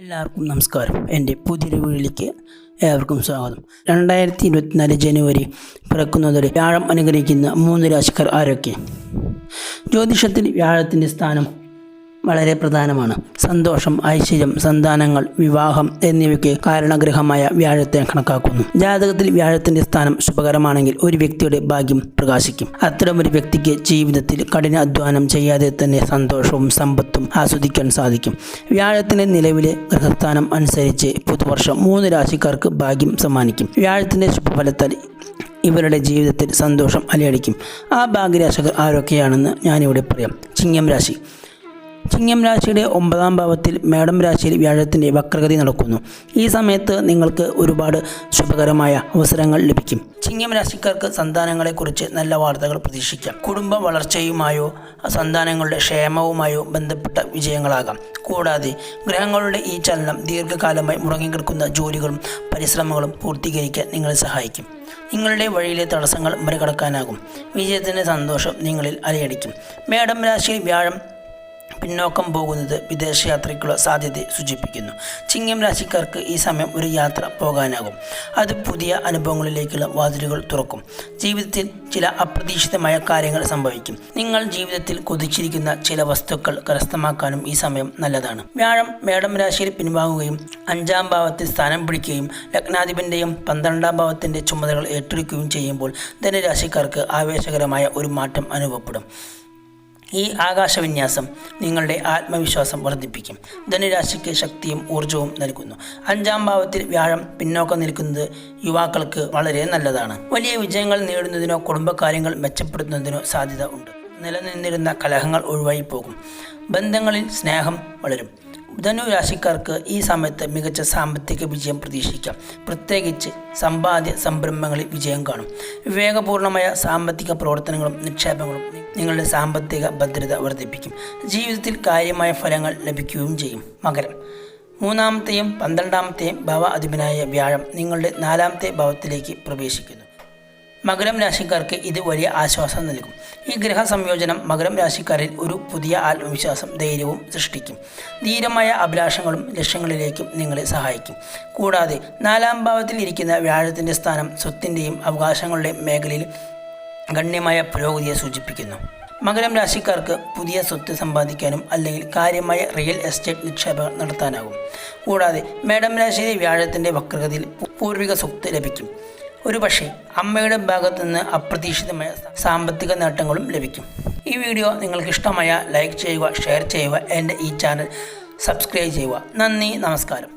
എല്ലാവർക്കും നമസ്കാരം. എന്റെ പുതിയൊരു വീട്ടിലേക്ക് ഏവർക്കും സ്വാഗതം. രണ്ടായിരത്തി ഇരുപത്തിനാല് ജനുവരി പിറക്കുന്നതോടെ വ്യാഴം അനുഗ്രഹിക്കുന്ന മൂന്ന് രാശിക്കാർ ആരൊക്കെ? ജ്യോതിഷത്തിൽ വ്യാഴത്തിന്റെ സ്ഥാനം വളരെ പ്രധാനമാണ്. സന്തോഷം ഐശ്വര്യം സന്താനങ്ങൾ വിവാഹം എന്നിവയ്ക്ക് കാരണഗ്രഹമായ വ്യാഴത്തെ കണക്കാക്കുന്നു. ജാതകത്തിൽ വ്യാഴത്തിന്റെ സ്ഥാനം ശുഭകരമാണെങ്കിൽ ഒരു വ്യക്തിയുടെ ഭാഗ്യം പ്രകാശിക്കും. അത്തരമൊരു വ്യക്തിക്ക് ജീവിതത്തിൽ കഠിന അധ്വാനം ചെയ്യാതെ തന്നെ സന്തോഷവും സമ്പത്തും ആസ്വദിക്കാൻ സാധിക്കും. വ്യാഴത്തിന്റെ നിലവിലെ ഗ്രഹസ്ഥാനം അനുസരിച്ച് പുതുവർഷം മൂന്ന് രാശിക്കാർക്ക് ഭാഗ്യം സമ്മാനിക്കും. വ്യാഴത്തിന്റെ ശുഭഫലത്താൽ ഇവരുടെ ജീവിതത്തിൽ സന്തോഷം അലയടിക്കും. ആ ഭാഗ്യരാശകർ ആരൊക്കെയാണെന്ന് ഞാനിവിടെ പറയാം. ചിങ്ങം രാശി. ചിങ്ങം രാശിയുടെ ഒമ്പതാം ഭാവത്തിൽ മേടം രാശിയിൽ വ്യാഴത്തിന്റെ വക്രഗതി നടക്കുന്നു. ഈ സമയത്ത് നിങ്ങൾക്ക് ഒരുപാട് ശുഭകരമായ അവസരങ്ങൾ ലഭിക്കും. ചിങ്ങം രാശിക്കാർക്ക് സന്താനങ്ങളെക്കുറിച്ച് നല്ല വാർത്തകൾ പ്രതീക്ഷിക്കാം. കുടുംബ വളർച്ചയുമായോ സന്താനങ്ങളുടെ ക്ഷേമവുമായോ ബന്ധപ്പെട്ട വിജയങ്ങളാകാം. കൂടാതെ ഗ്രഹങ്ങളുടെ ഈ ചലനം ദീർഘകാലമായി മുടങ്ങിക്കിടക്കുന്ന ജോലികളും പരിശ്രമങ്ങളും പൂർത്തീകരിക്കാൻ നിങ്ങളെ സഹായിക്കും. നിങ്ങളുടെ വഴിയിലെ തടസ്സങ്ങൾ മറികടക്കാനാകും. വിജയത്തിന്റെ സന്തോഷം നിങ്ങളിൽ അലയടിക്കും. മേടം രാശിയിൽ വ്യാഴം പിന്നോക്കം പോകുന്നത് വിദേശയാത്രയ്ക്കുള്ള സാധ്യതയെ സൂചിപ്പിക്കുന്നു. ചിങ്ങം രാശിക്കാർക്ക് ഈ സമയം ഒരു യാത്ര പോകാനാകും. അത് പുതിയ അനുഭവങ്ങളിലേക്കുള്ള വാതിലുകൾ തുറക്കും. ജീവിതത്തിൽ ചില അപ്രതീക്ഷിതമായ കാര്യങ്ങൾ സംഭവിക്കും. നിങ്ങൾ ജീവിതത്തിൽ കൊതിച്ചിരിക്കുന്ന ചില വസ്തുക്കൾ കരസ്ഥമാക്കാനും ഈ സമയം നല്ലതാണ്. വ്യാഴം മേടം രാശിയിൽ പിൻവാങ്ങുകയും അഞ്ചാം ഭാവത്തിൽ സ്ഥാനം പിടിക്കുകയും ലഗ്നാധിപന്റെയും പന്ത്രണ്ടാം ഭാവത്തിന്റെ ചുമതലകൾ ഏറ്റെടുക്കുകയും ചെയ്യുമ്പോൾ ധനരാശിക്കാർക്ക് ആവേശകരമായ ഒരു മാറ്റം അനുഭവപ്പെടും. ഈ ആകാശവിന്യാസം നിങ്ങളുടെ ആത്മവിശ്വാസം വർദ്ധിപ്പിക്കും. ധനുരാശിക്ക് ശക്തിയും ഊർജവും നൽകുന്നു. അഞ്ചാം ഭാവത്തിൽ വ്യാഴം പിന്നോക്കം നിൽക്കുന്നത് യുവാക്കൾക്ക് വളരെ നല്ലതാണ്. വലിയ വിജയങ്ങൾ നേടുന്നതിനോ കുടുംബകാര്യങ്ങൾ മെച്ചപ്പെടുത്തുന്നതിനോ സാധ്യത ഉണ്ട്. നിലനിന്നിരുന്ന കലഹങ്ങൾ ഒഴിവായി പോകും. ബന്ധങ്ങളിൽ സ്നേഹം വളരും. ധനു രാശിക്കാർക്ക് ഈ സമയത്ത് മികച്ച സാമ്പത്തിക വിജയം പ്രതീക്ഷിക്കാം. പ്രത്യേകിച്ച് സമ്പാദ്യ സംരംഭങ്ങളിൽ വിജയം കാണും. വിവേകപൂർണമായ സാമ്പത്തിക പ്രവർത്തനങ്ങളും നിക്ഷേപങ്ങളും നിങ്ങളുടെ സാമ്പത്തിക ഭദ്രത വർദ്ധിപ്പിക്കും. ജീവിതത്തിൽ കാര്യമായ ഫലങ്ങൾ ലഭിക്കുകയും ചെയ്യും. മകരം. മൂന്നാമത്തെയും പന്ത്രണ്ടാമത്തെയും ഭവ അധിപനായ വ്യാഴം നിങ്ങളുടെ നാലാമത്തെ ഭവത്തിലേക്ക് പ്രവേശിക്കുന്നു. മകരം രാശിക്കാർക്ക് ഇത് വലിയ ആശ്വാസം നൽകും. ഈ ഗ്രഹ സംയോജനം മകരം രാശിക്കാരിൽ ഒരു പുതിയ ആത്മവിശ്വാസം ധൈര്യവും സൃഷ്ടിക്കും. ധീരമായ അഭിലാഷങ്ങളും ലക്ഷ്യങ്ങളിലേക്കും നിങ്ങളെ സഹായിക്കും. കൂടാതെ നാലാം ഭാവത്തിൽ ഇരിക്കുന്ന വ്യാഴത്തിന്റെ സ്ഥാനം സ്വത്തിന്റെയും അവകാശങ്ങളുടെയും മേഖലയിൽ ഗണ്യമായ പുരോഗതിയെ സൂചിപ്പിക്കുന്നു. മകരം രാശിക്കാർക്ക് പുതിയ സ്വത്ത് സമ്പാദിക്കാനും അല്ലെങ്കിൽ കാര്യമായ റിയൽ എസ്റ്റേറ്റ് നിക്ഷേപം നടത്താനാകും. കൂടാതെ മേഡം രാശിയിലെ വ്യാഴത്തിന്റെ വക്രഗതിയിൽ പൂർവിക സ്വത്ത് ലഭിക്കും. ഒരുപക്ഷെ അമ്മയുടെ ഭാഗത്തു നിന്ന് അപ്രതീക്ഷിതമായ സാമ്പത്തിക നേട്ടങ്ങളും ലഭിക്കും. ഈ വീഡിയോ നിങ്ങൾക്ക് ഇഷ്ടമായ ലൈക്ക് ചെയ്യുക ഷെയർ ചെയ്യുക എന്റെ ഈ ചാനൽ സബ്സ്ക്രൈബ് ചെയ്യുക. നന്ദി നമസ്കാരം.